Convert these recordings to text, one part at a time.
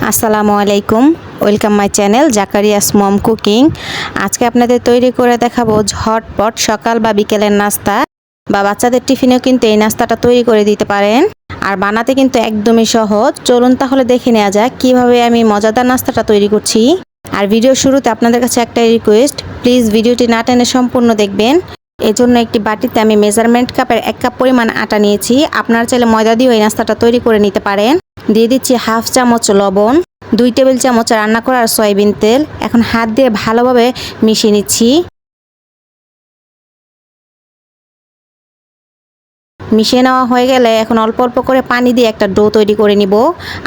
আসসালামু আলাইকুম। Welcome my channel Zakaria's mom cooking আজকে আপনাদের তৈরি করে দেখাবো ঝটপট সকাল বা বিকেলের নাস্তা। বা বাচ্চাদের টিফিনেও কিন্তু এই নাস্তাটা তৈরি করে দিতে পারেন। আর বানাতে কিন্তু একদমই সহজ। চলুন তাহলে দেখে নেওয়া যাক কীভাবে আমি মজাদার নাস্তাটা তৈরি করছি। আর ভিডিও শুরুতে আপনাদের কাছে একটাই রিকোয়েস্ট প্লিজ ভিডিওটি না টেনে সম্পূর্ণ দেখবেন। এজন্য একটি বাটিতে আমি মেজারমেন্ট কাপের এক কাপ পরিমাণ আটা নিয়েছি। আপনারা চাইলে ময়দা দিয়েও এই নাস্তাটা তৈরি করে নিতে পারেন। দিয়ে দিচ্ছি হাফ চামচ লবণ, দুই টেবিল চামচ রান্না করার সয়াবিন তেল। এখন হাত দিয়ে ভালোভাবে মিশিয়ে নিচ্ছি। মিশিয়ে নেওয়া হয়ে গেলে এখন অল্প অল্প করে পানি দিয়ে একটা ডো তৈরি করে নিব।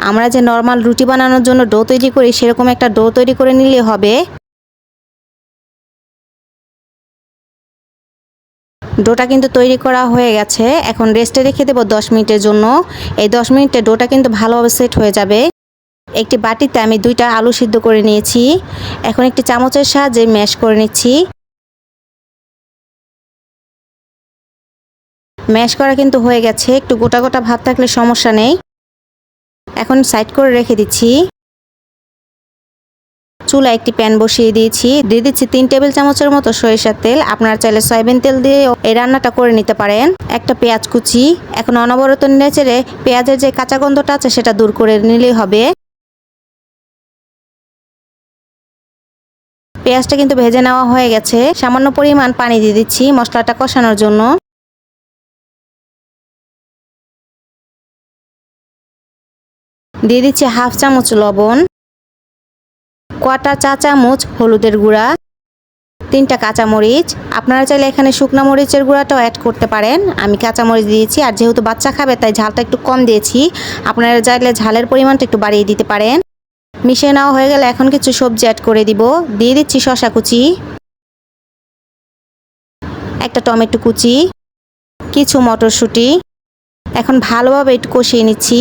আমরা যে নর্মাল রুটি বানানোর জন্য ডো তৈরি করি, সেরকম একটা ডো তৈরি করে নিলে হবে। ডোটা কিন্তু তৈরি করা হয়ে গেছে। এখন রেস্টে রেখে দেবো দশ মিনিটের জন্য। এই দশ মিনিটে ডোটা কিন্তু ভালোভাবে সেট হয়ে যাবে। একটি বাটিতে আমি দুইটা আলু সিদ্ধ করে নিয়েছি। এখন একটি চামচের সাহায্যে ম্যাশ করে নিচ্ছি। ম্যাশ করা কিন্তু হয়ে গেছে। একটু গোটা গোটা ভাব থাকলে সমস্যা নেই। এখন সাইড করে রেখে দিচ্ছি। চুলা একটি প্যান বসিয়ে দিয়েছি। দিয়ে দিচ্ছি তিন টেবিল চামচের মতো সরিষার তেল। আপনারা চাইলে সয়াবিন তেল দিয়ে এই রান্নাটা করে নিতে পারেন। একটা পেঁয়াজ কুচি। এখন অনবরত নেচেড়ে পেঁয়াজের যে কাঁচা গন্ধটা আছে, সেটা দূর করে নিলেই হবে। পেঁয়াজটা কিন্তু ভেজে নেওয়া হয়ে গেছে। সামান্য পরিমাণ পানি দিয়ে দিচ্ছি মশলাটা কষানোর জন্য। দিয়ে দিচ্ছি হাফ চামচ লবণ। কটা চা চামচ হলুদের গুঁড়া, তিনটা কাঁচামরিচ আপনারা চাইলে এখানে শুকনো মরিচের গুঁড়াটাও অ্যাড করতে পারেন। আমি কাঁচামরিচ দিয়েছি, আর যেহেতু বাচ্চা খাবে, তাই ঝালটা একটু কম দিয়েছি। আপনারা চাইলে ঝালের পরিমাণটা একটু বাড়িয়ে দিতে পারেন। মিশিয়ে নেওয়া হয়ে গেলে এখন কিছু সবজি অ্যাড করে দিব। দিয়ে দিচ্ছি শশা কুচি, একটা টমেটো কুচি, কিছু মটরশুঁটি। এখন ভালোভাবে একটু কষিয়ে নিচ্ছি।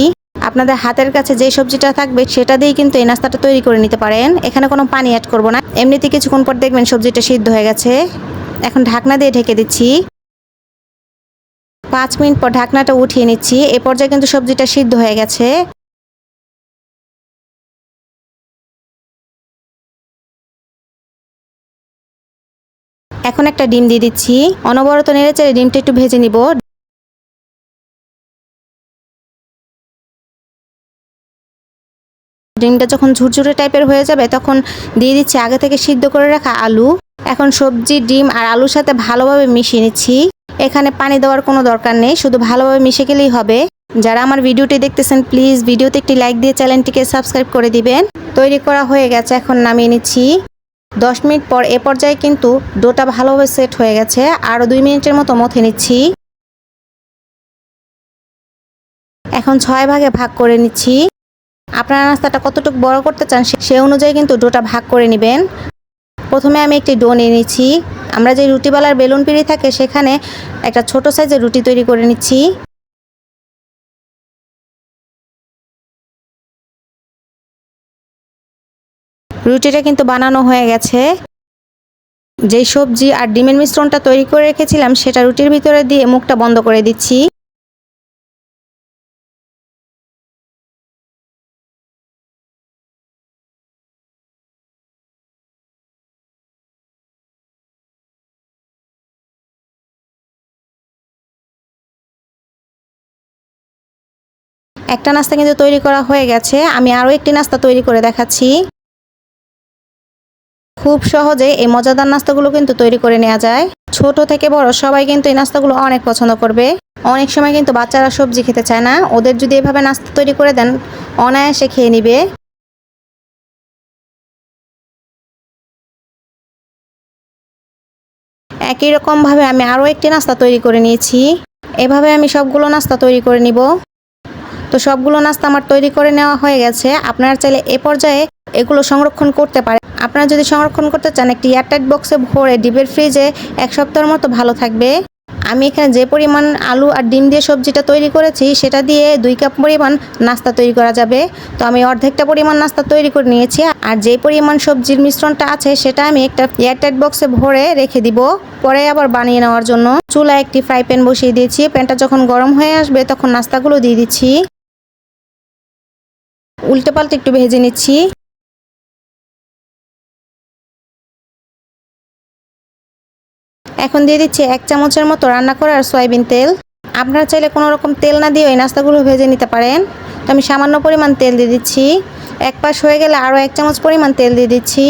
আপনাদের হাতের কাছে যে সবজিটা থাকবে সেটা দিয়ে কিন্তু এই নাস্তাটা তৈরি করে নিতে পারেন। এখানে কোনো পানি অ্যাড করব না। এমনিতে কিছুক্ষণ পর দেখবেন সবজিটা সিদ্ধ হয়ে গেছে। এখন ঢাকনা দিয়ে ঢেকে দিচ্ছি। পাঁচ মিনিট পর ঢাকনাটা উঠিয়ে নিচ্ছি। এ পর্যায়ে কিন্তু সবজিটা সিদ্ধ হয়ে গেছে। এখন একটা ডিম দিয়ে দিচ্ছি। অনবরত নেড়ে চেড়ে ডিমটা একটু ভেজে নিব। ডিমটা যখন ঝুরঝুরে টাইপের হয়ে যাবে, তখন দিয়ে দিচ্ছি আগে থেকে সিদ্ধ করে রাখা আলু। এখন সবজি, ডিম আর আলুর সাথে ভালোভাবে মিশিয়ে নিচ্ছি। এখানে পানি দেওয়ার কোনো দরকার নেই, শুধু ভালোভাবে মিশে গেলেই হবে। যারা আমার ভিডিওটি দেখতেছেন প্লিজ ভিডিওতে একটি লাইক দিয়ে চ্যানেলটিকে সাবস্ক্রাইব করে দিবেন। তৈরি করা হয়ে গেছে, এখন নামিয়ে নিচ্ছি। দশ মিনিট পর এ পর্যায়ে কিন্তু ডোটা ভালোভাবে সেট হয়ে গেছে আরও দুই মিনিটের মতো মথে নিচ্ছি। এখন ছয় ভাগে ভাগ করে নিচ্ছি। আপনারা নাস্তাটা কতটুকু বড় করতে চান সে অনুযায়ী কিন্তু ডোটা ভাগ করে নেবেন। প্রথমে আমি একটি ডো নিয়ে নিচ্ছি। আমরা যে রুটিওয়ালার বেলুন পিড়ি থাকে, সেখানে একটা ছোট সাইজের রুটি তৈরি করে নিচ্ছি। রুটিটা কিন্তু বানানো হয়ে গেছে। যেই সবজি আর ডিমের মিশ্রণটা তৈরি করে রেখেছিলাম, সেটা রুটির ভিতরে দিয়ে মুখটা বন্ধ করে দিচ্ছি। একটা নাস্তা কিন্তু তৈরি করা হয়ে গেছে। আমি আরও একটি নাস্তা তৈরি করে দেখাচ্ছি। খুব সহজে এই মজাদার নাস্তাগুলো কিন্তু তৈরি করে নেওয়া যায়। ছোট থেকে বড় সবাই কিন্তু এই নাস্তাগুলো অনেক পছন্দ করবে। অনেক সময় কিন্তু বাচ্চারা সবজি খেতে চায় না। ওদের যদি এভাবে নাস্তা তৈরি করে দেন, অনায়াসে খেয়ে নিবে। একই রকমভাবে আমি আরও একটি নাস্তা তৈরি করে নিয়েছি। এভাবে আমি সবগুলো নাস্তা তৈরি করে নিব। তো সবগুলো নাস্তা আমার তৈরি করে নেওয়া হয়ে গেছে। আপনারা চাইলে এ পর্যায়ে এগুলো সংরক্ষণ করতে পারে আপনারা যদি সংরক্ষণ করতে চান, একটি এয়ারটাইট বক্সে ভরে ডিপের ফ্রিজে এক সপ্তাহের মতো ভালো থাকবে। আমি এখানে যে পরিমাণ আলু আর ডিম দিয়ে সবজিটা তৈরি করেছি, সেটা দিয়ে দুই কাপ পরিমাণ নাস্তা তৈরি করা যাবে। তো আমি অর্ধেকটা পরিমাণ নাস্তা তৈরি করে নিয়েছি আর যে পরিমাণ সবজির মিশ্রণটা আছে, সেটা আমি একটা এয়ারটাইট বক্সে ভরে রেখে দিব। পরে আবার বানিয়ে নেওয়ার জন্য চুলা একটি ফ্রাই প্যান বসিয়ে দিয়েছি। প্যানটা যখন গরম হয়ে আসবে, তখন নাস্তাগুলো দিয়ে দিচ্ছি। উল্টে পাল্টে একটু ভেজে নিচ্ছি। এখন দিয়ে দিচ্ছি এক চামচের মতো রান্না করার সয়াবিন তেল। আপনারা চাইলে কোনো রকম তেল না দিয়ে ওই নাস্তাগুলো ভেজে নিতে পারেন। তো আমি সামান্য পরিমাণ তেল দিয়ে দিচ্ছি। এক পাশ হয়ে গেলে আরও এক চামচ পরিমাণ তেল দিয়ে দিচ্ছি।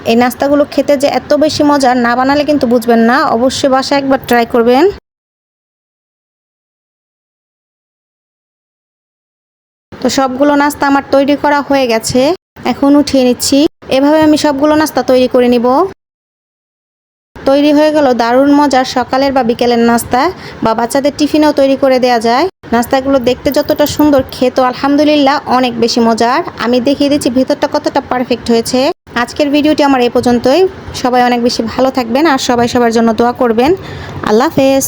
এই নাস্তাগুলো খেতে যে এত বেশি মজার না বানালে কিন্তু বুঝবেন না। অবশ্যই বাসায় একবার ট্রাই করবেন। তো সবগুলো নাস্তা আমার তৈরি করা হয়ে গেছে। এখন উঠিয়ে নিচ্ছি। এভাবে আমি সবগুলো নাস্তা তৈরি করে নিব। তৈরি হয়ে গেল দারুণ মজার সকালের বা বিকেলের নাস্তা। বা বাচ্চাদের টিফিনেও তৈরি করে দেওয়া যায়। নাস্তাগুলো দেখতে যতটা সুন্দর, খেতো আলহামদুলিল্লাহ অনেক বেশি মজার। আমি দেখিয়ে দিচ্ছি, ভিতরটা কতটা পারফেক্ট হয়েছে। আজকের ভিডিওটি আমার এই পর্যন্তই। সবাই অনেক বেশি ভালো থাকবেন আর সবাই সবার জন্য দোয়া করবেন। আল্লাহ হাফেজ।